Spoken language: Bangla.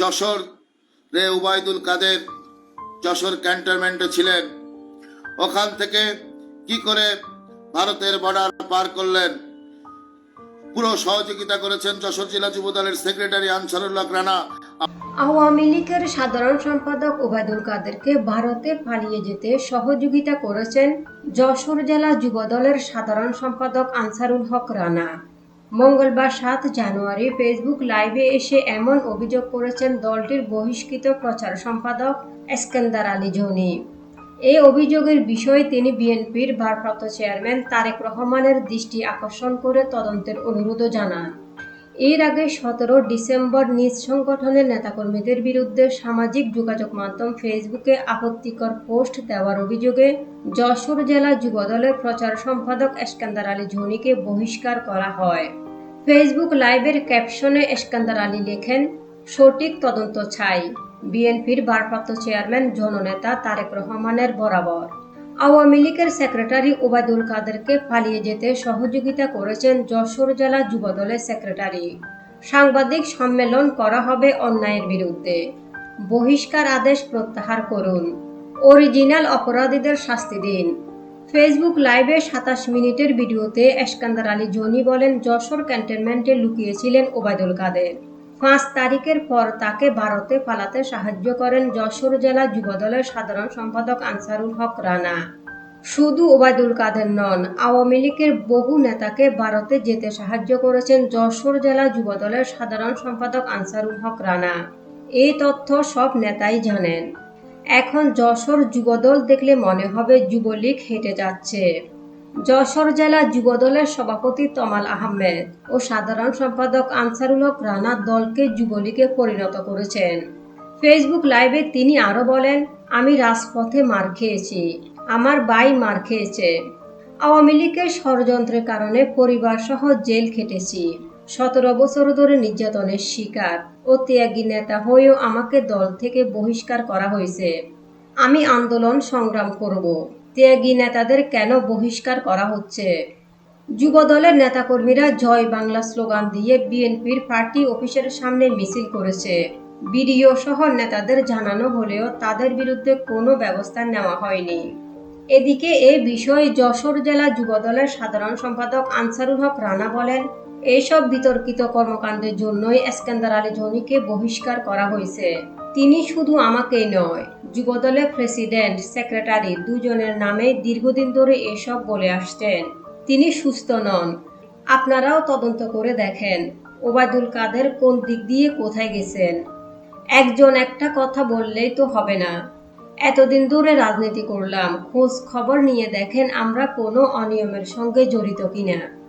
যশোর রে উবায়দুল কাদের যশোর ক্যান্টনমেন্টে ছিলেন। ওখান থেকে কি করে ভারতের বর্ডার পার করলেন? পুরো সহযোগিতা করেছেন যশোর জেলা যুবদলের সেক্রেটারি আনসারুল্লাহ রানা। আওয়ামী লীগের সাধারণ সম্পাদক ওবায়দুল কাদেরকে ভারতে পালিয়ে যেতে সহযোগিতা করেছেন যশোর জেলা যুবদলের সাধারণ সম্পাদক আনসারুল হক রানা। মঙ্গলবার সাত জানুয়ারি ফেসবুক লাইভে এসে এমন অভিযোগ করেছেন দলটির বহিষ্কৃত প্রচার সম্পাদক এসকেন্দার আলী জনি। এই অভিযোগের বিষয়ে তিনি বিএনপির ভারপ্রাপ্ত চেয়ারম্যান তারেক রহমানের দৃষ্টি আকর্ষণ করে তদন্তের অনুরোধও জানান। এর আগে সতেরো ডিসেম্বর নিজ সংগঠনের নেতাকর্মীদের বিরুদ্ধে সামাজিক যোগাযোগ মাধ্যম ফেসবুকে আপত্তিকর পোস্ট দেওয়ার অভিযোগে যশোর জেলা যুবদলের প্রচার সম্পাদক এসকান্দার আলী ঝনিকে বহিষ্কার করা হয়। ফেসবুক লাইভের ক্যাপশনে এসকান্দার আলী লেখেন, সঠিক তদন্ত ছাই বিএনপির ভারপ্রাপ্ত চেয়ারম্যান, জননেতা তারেক রহমানের বরাবর। আওয়ামী লীগের সেক্রেটারি ওবায়দুল কাদেরকে পালিয়ে যেতে সহযোগিতা করেছেন যশোর জেলা যুবদলের সেক্রেটারি। সাংবাদিক সম্মেলন করা হবে অন্যায়ের বিরুদ্ধে। বহিষ্কার আদেশ প্রত্যাহার করুন। অরিজিনাল অপরাধীদের শাস্তি দিন। ফেসবুক লাইভে সাতাশ মিনিটের ভিডিওতে এসকান্দার আলী জনি বলেন, যশোর ক্যান্টনমেন্টে লুকিয়েছিলেন ওবায়দুল কাদের। পাঁচ তারিখের পর তাকে ভারতে পালাতে সাহায্য করেন যশোর জেলা যুবদলের সাধারণ সম্পাদক আনসারুল হক রানা। শুধু ওবায়দুল কাদের নন, আওয়ামী লীগের বহু নেতাকে ভারতে যেতে সাহায্য করেছেন যশোর জেলা যুবদলের সাধারণ সম্পাদক আনসারুল হক রানা। এই তথ্য সব নেতাই জানেন। এখন যশোর যুবদল দেখলে মনে হবে যুবলীগ হেঁটে যাচ্ছে। যশোর জেলা যুবদলের সভাপতি তমাল আহমেদ ও সাধারণ সম্পাদক আনসারুল হক রানা দলকে যুবলীগে পরিণত করেছেন। ফেসবুক লাইভে তিনি আরও বলেন, আমি রাজপথে মার খেয়েছি, আমার ভাই মার খেয়েছে। আওয়ামী লীগের ষড়যন্ত্রের কারণে পরিবার সহ জেল খেটেছি। সতেরো বছর ধরে নির্যাতনের শিকার। ও ত্যাগী নেতা হয়েও আমাকে দল থেকে বহিষ্কার করা হয়েছে। আমি আন্দোলন সংগ্রাম করব। ত্যাগী নেতাদের কেন বহিষ্কার করা হচ্ছে? যুবদলের নেতাকর্মীরা জয় বাংলা স্লোগান দিয়ে বিএনপির পার্টি অফিসের সামনে মিছিল করেছে। বিডিও সহ নেতাদের জানানো হলেও তাদের বিরুদ্ধে কোনো ব্যবস্থা নেওয়া হয়নি। এদিকে এ বিষয়ে যশোর জেলা যুবদলের সাধারণ সম্পাদক আনসারুল হক রানা বলেন এইসব বিতর্কিত কর্মকাণ্ডের জন্যই এসকেন্দার আলী জনিকে বহিষ্কার করা হয়েছে। তিনি শুধু আমাকেই নয়, যুবদলের প্রেসিডেন্ট, সেক্রেটারি দুজনের নামে দীর্ঘদিন ধরে এসব বলে আসছেন। তিনি সুস্থ নন। আপনারাও তদন্ত করে দেখেন, ওবায়দুল কাদের কোন দিক দিয়ে কোথায় গেছেন। একজন একটা কথা বললেই তো হবে না। এতদিন ধরে রাজনীতি করলাম, খোঁজ খবর নিয়ে দেখেন আমরা কোনো অনিয়মের সঙ্গে জড়িত কিনা।